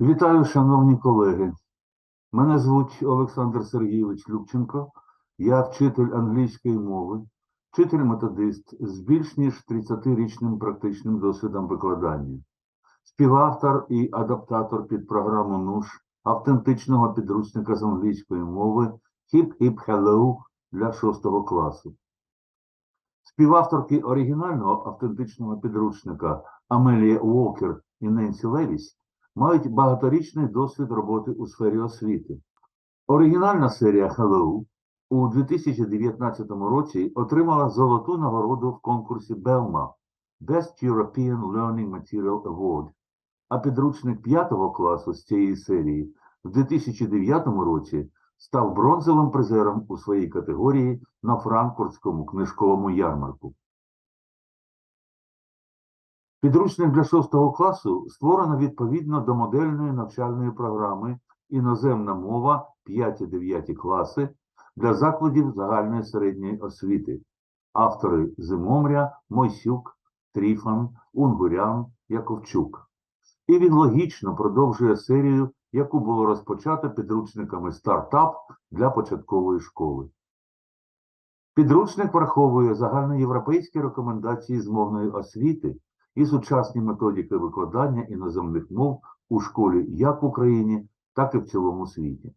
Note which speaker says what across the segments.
Speaker 1: Вітаю, шановні колеги. Мене звуть Олександр Сергійович Любченко. Я вчитель англійської мови, вчитель-методист з більш ніж 30-річним практичним досвідом викладання, співавтор і адаптатор під програму НУШ автентичного підручника з англійської мови Hip Hip Hello для 6 класу. Співавторки оригінального автентичного підручника Амелія Уокер і Ненсі Левіс мають багаторічний досвід роботи у сфері освіти. Оригінальна серія Hello у 2019 році отримала золоту нагороду в конкурсі Belma Best European Learning Material Award, а підручник 5 класу з цієї серії в 2009 році став бронзовим призером у своїй категорії на Франкфуртському книжковому ярмарку. Підручник для 6 класу створено відповідно до модельної навчальної програми Іноземна мова 5-9 класи для закладів загальної середньої освіти. Автори Зимомря, Мойсюк, Тріфан, Унгурян, Яковчук. І він логічно продовжує серію, яку було розпочато підручниками стартап для початкової школи. Підручник враховує загальноєвропейські рекомендації з мовної освіти і сучасні методики викладання іноземних мов у школі як в Україні, так і в цілому світі.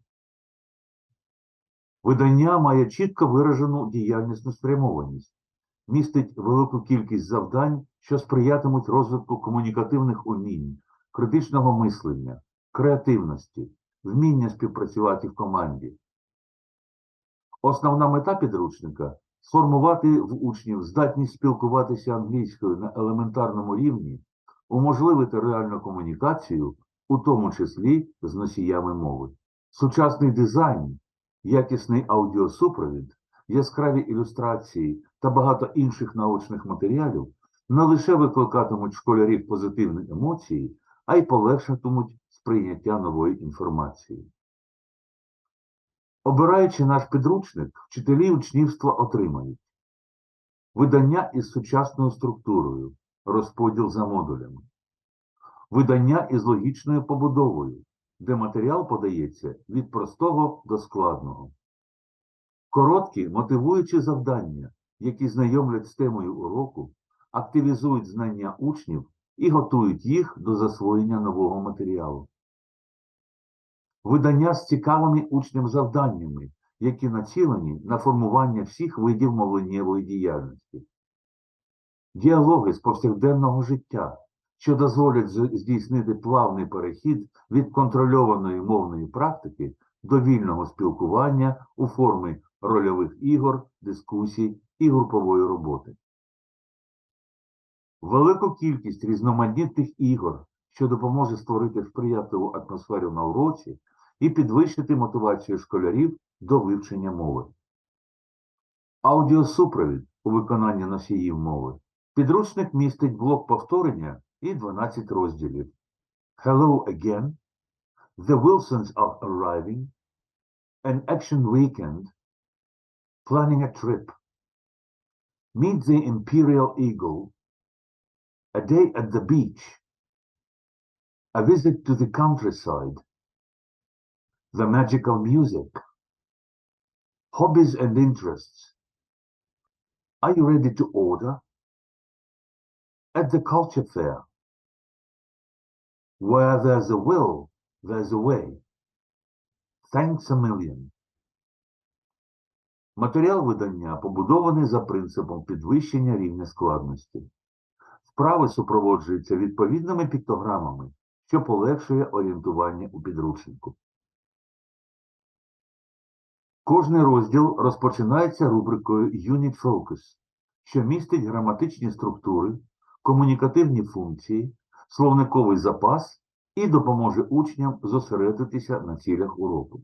Speaker 1: Видання має чітко виражену діяльнісну спрямованість, містить велику кількість завдань, що сприятимуть розвитку комунікативних умінь, критичного мислення, креативності, вміння співпрацювати в команді. Основна мета підручника сформувати в учнів здатність спілкуватися англійською на елементарному рівні, уможливити реальну комунікацію, у тому числі з носіями мови. Сучасний дизайн, якісний аудіосупровід, яскраві ілюстрації та багато інших наочних матеріалів не лише викликатимуть школярів позитивні емоції, а й полегшатимуть сприйняття нової інформації. Обираючи наш підручник, вчителі учнівства отримають. Видання із сучасною структурою, розподіл за модулями, видання із логічною побудовою, де матеріал подається від простого до складного, короткі мотивуючі завдання, які знайомлять з темою уроку, активізують знання учнів і готують їх до засвоєння нового матеріалу видання з цікавими учням завданнями, які націлені на формування всіх видів мовленнєвої діяльності, діалоги з повсякденного життя, що дозволять здійснити плавний перехід від контрольованої мовної практики до вільного спілкування у формі рольових ігор, дискусій і групової роботи. Велику кількість різноманітних ігор, що допоможе створити сприятливу атмосферу на уроці і підвищити мотивацію школярів до вивчення мови. Аудіосупровід у виконанні носіїв мови. Підручник містить блок повторення і 12 розділів. Hello again, The Wilsons are arriving, An action weekend, Planning a trip, Meet the Imperial Eagle, A day at the beach, A visit to the countryside, The magical music, Hobbies and interests. Are you ready to order? At the culture fair. Where there's a will, there's a way. Thanks a million. Матеріал видання побудований за принципом підвищення рівня складності. Вправи супроводжуються відповідними піктограмами, що полегшує орієнтування у підручнику. Кожний розділ розпочинається рубрикою Unit Focus, що містить граматичні структури, комунікативні функції, словниковий запас і допоможе учням зосередитися на цілях уроку.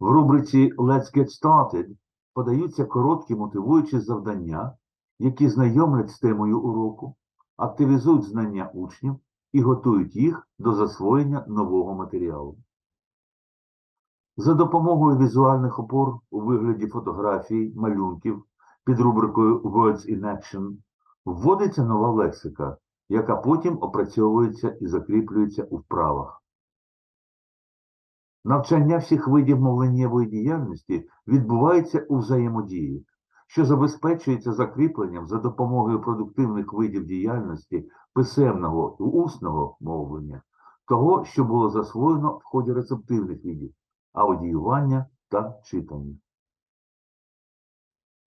Speaker 1: В рубриці Let's Get Started подаються короткі мотивуючі завдання, які знайомлять з темою уроку, активізують знання учнів і готують їх до засвоєння нового матеріалу. За допомогою візуальних опор у вигляді фотографій, малюнків під рубрикою Words in Action вводиться нова лексика, яка потім опрацьовується і закріплюється у вправах. Навчання всіх видів мовленнєвої діяльності відбувається у взаємодії, що забезпечується закріпленням за допомогою продуктивних видів діяльності писемного і усного мовлення, того, що було засвоєно в ході рецептивних видів аудіювання та читання.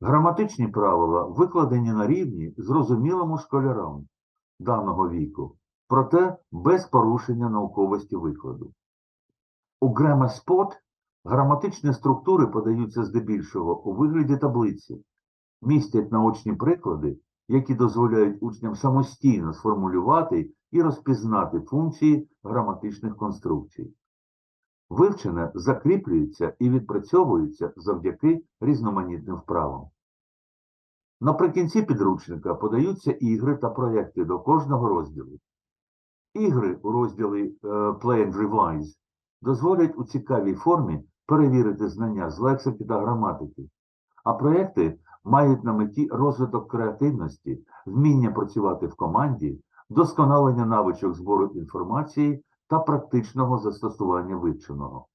Speaker 1: Граматичні правила викладені на рівні зрозумілому школярам даного віку, проте без порушення науковості викладу. У Grammar Spot граматичні структури подаються здебільшого у вигляді таблиці, містять наочні приклади, які дозволяють учням самостійно сформулювати і розпізнати функції граматичних конструкцій. Вивчене закріплюється і відпрацьовується завдяки різноманітним вправам. Наприкінці підручника подаються ігри та проекти до кожного розділу. Ігри у розділі е, Play and Revise дозволять у цікавій формі перевірити знання з лексики та граматики, а проекти мають на меті розвиток креативності, вміння працювати в команді, досконалення навичок збору інформації та практичного застосування вивченого.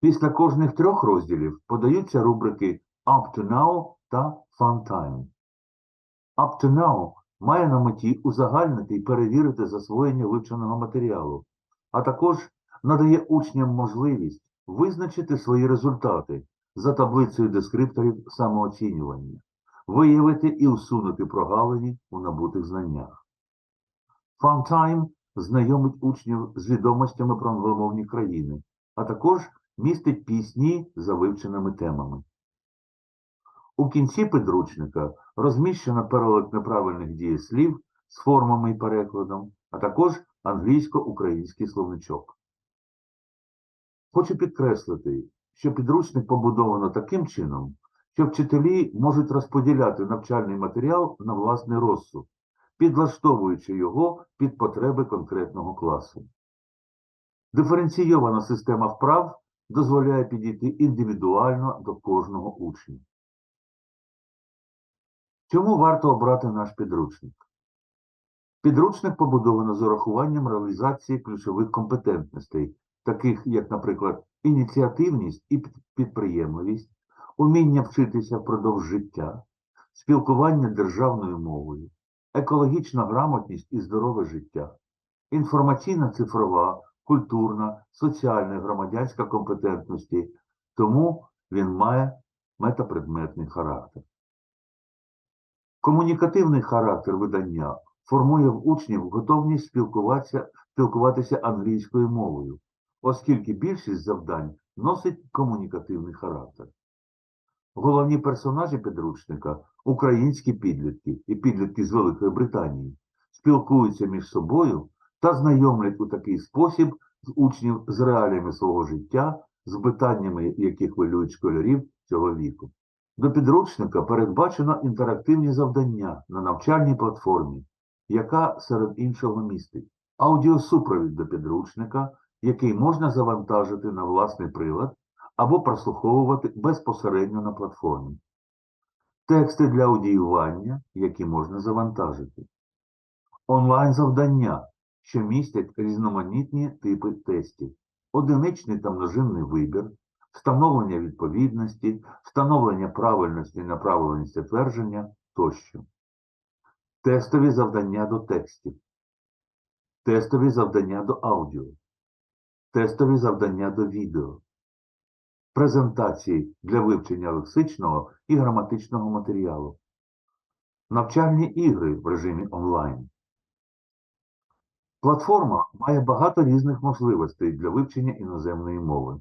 Speaker 1: Після кожних трьох розділів подаються рубрики Up to Now та Fun Time. Up to Now має на меті узагальнити і перевірити засвоєння вивченого матеріалу, а також надає учням можливість визначити свої результати за таблицею дескрипторів самооцінювання, виявити і усунути прогалини у набутих знаннях. Time знайомить учнів з відомостями про англомовні країни, а також містить пісні за вивченими темами. У кінці підручника розміщено перелік неправильних дієслів з формами і перекладом, а також англійсько-український словничок. Хочу підкреслити, що підручник побудовано таким чином, що вчителі можуть розподіляти навчальний матеріал на власний розсуд, підлаштовуючи його під потреби конкретного класу. Диференційована система вправ дозволяє підійти індивідуально до кожного учня. Чому варто обрати наш підручник? Підручник побудовано з урахуванням реалізації ключових компетентностей, таких як, наприклад, ініціативність і підприємливість, уміння вчитися впродовж життя, спілкування державною мовою, екологічна грамотність і здорове життя, інформаційна цифрова, культурна, соціальна і громадянська компетентності, тому він має метапредметний характер. Комунікативний характер видання формує в учнів готовність спілкуватися, спілкуватися англійською мовою, оскільки більшість завдань носить комунікативний характер. Головні персонажі підручника українські підлітки і підлітки з Великої Британії спілкуються між собою та знайомлять у такий спосіб з учнів з реаліями свого життя, з питаннями, які хвилюють школярів цього віку. До підручника передбачено інтерактивні завдання на навчальній платформі, яка серед іншого містить аудіосупровід до підручника, який можна завантажити на власний прилад або прослуховувати безпосередньо на платформі, тексти для аудіювання, які можна завантажити, онлайн-завдання, що містять різноманітні типи тестів, одиничний та множинний вибір, встановлення відповідності, встановлення правильності і направленості твердження тощо. Тестові завдання до текстів, тестові завдання до аудіо, тестові завдання до відео, презентації для вивчення лексичного і граматичного матеріалу, навчальні ігри в режимі онлайн. Платформа має багато різних можливостей для вивчення іноземної мови.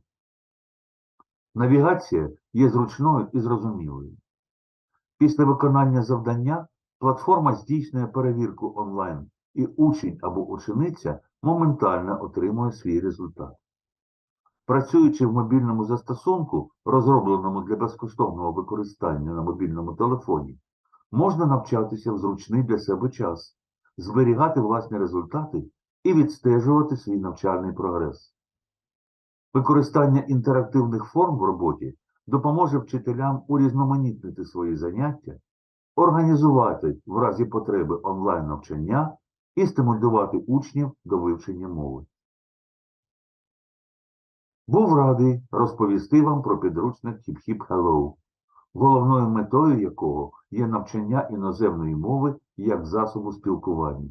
Speaker 1: Навігація є зручною і зрозумілою. Після виконання завдання платформа здійснює перевірку онлайн, і учень або учениця моментально отримує свій результат. Працюючи в мобільному застосунку, розробленому для безкоштовного використання на мобільному телефоні, можна навчатися в зручний для себе час, зберігати власні результати і відстежувати свій навчальний прогрес. Використання інтерактивних форм в роботі допоможе вчителям урізноманітнити свої заняття, організувати в разі потреби онлайн навчання і стимулювати учнів до вивчення мови. Був радий розповісти вам про підручник Hip-Hip Hello, головною метою якого є навчання іноземної мови як засобу спілкування.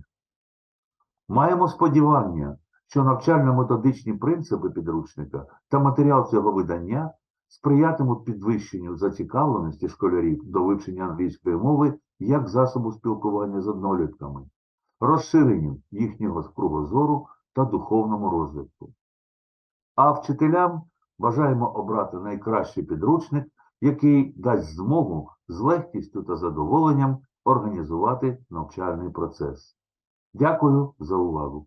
Speaker 1: Маємо сподівання, що навчально-методичні принципи підручника та матеріал цього видання сприятимуть підвищенню зацікавленості школярів до вивчення англійської мови як засобу спілкування з однолітками, розширенню їхнього кругозору та духовному розвитку. А вчителям бажаємо обрати найкращий підручник, який дасть змогу з легкістю та задоволенням організувати навчальний процес. Дякую за увагу.